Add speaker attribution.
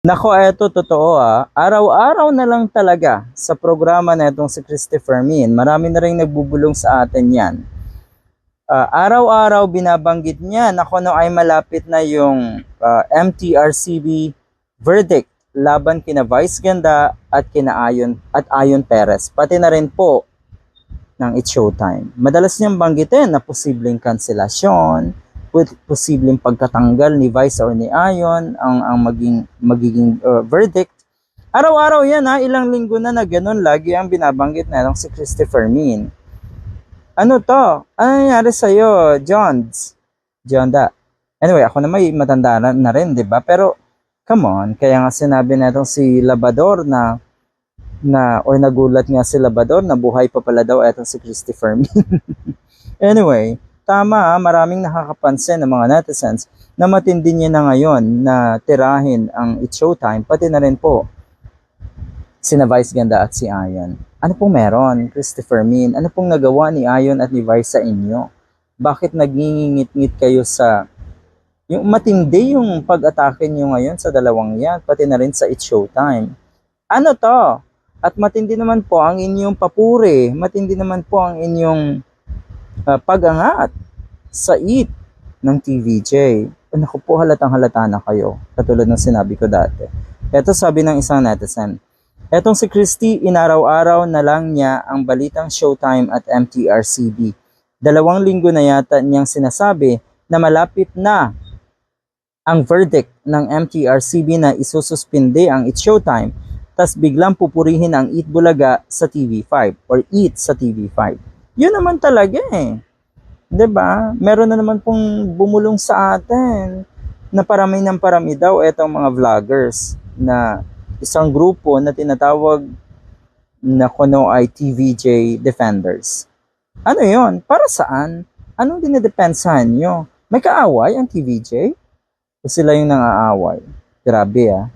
Speaker 1: Nako, eto totoo ah. Araw-araw na lang talaga sa programa na itong si Christopher Min. Marami na rin nagbubulong sa atin yan. Ah, araw-araw binabanggit niya na kung ano ay malapit na yung ah, MTRCB verdict laban kina Vice Ganda at kina Ayon at Ayon Perez. Pati na rin po ng It's Showtime. Madalas niyang banggitin na posibleng kanselasyon, posibleng pagkatanggal ni Vice or ni Ayon ang ang maging magiging uh, verdict. Araw-araw yan ha, ilang linggo na na ganun lagi ang binabanggit na itong si Christopher Min. Ano to? Ano nangyari sa'yo, Johns? Jonda. Anyway, ako na may matanda na, na rin, di ba? Pero, come on, kaya nga sinabi na si Labador na na or nagulat nga si Labador na buhay pa pala daw etong si Christopher Min. anyway, tama ha, maraming nakakapansin ng mga netizens na matindi niya na ngayon na tirahin ang It's Showtime, pati na rin po sina Vice Ganda at si Ayon. Ano pong meron, Christopher Min? Ano pong nagawa ni Ayon at ni Vice sa inyo? Bakit nagingingit-ngit kayo sa yung matindi yung pag-atake niyo ngayon sa dalawang yan, pati na rin sa It's Showtime. Ano to? At matindi naman po ang inyong papuri, matindi naman po ang inyong ah, pag-angat sa it ng TVJ. Naku po, halatang halata na kayo. Katulad ng sinabi ko dati. Ito sabi ng isang netizen. Etong si Christy, inaraw-araw na lang niya ang balitang Showtime at MTRCB. Dalawang linggo na yata niyang sinasabi na malapit na ang verdict ng MTRCB na isususpinde ang It's Showtime tas biglang pupurihin ang Eat Bulaga sa TV5 or Eat sa TV5. Yun naman talaga eh. 'Di ba? Meron na naman pong bumulong sa atin na parami ng parami daw etong mga vloggers na isang grupo na tinatawag na kuno ay TVJ Defenders. Ano yon? Para saan? Anong dinidepensahan nyo? May kaaway ang TVJ? O sila yung nang-aaway? Grabe ah.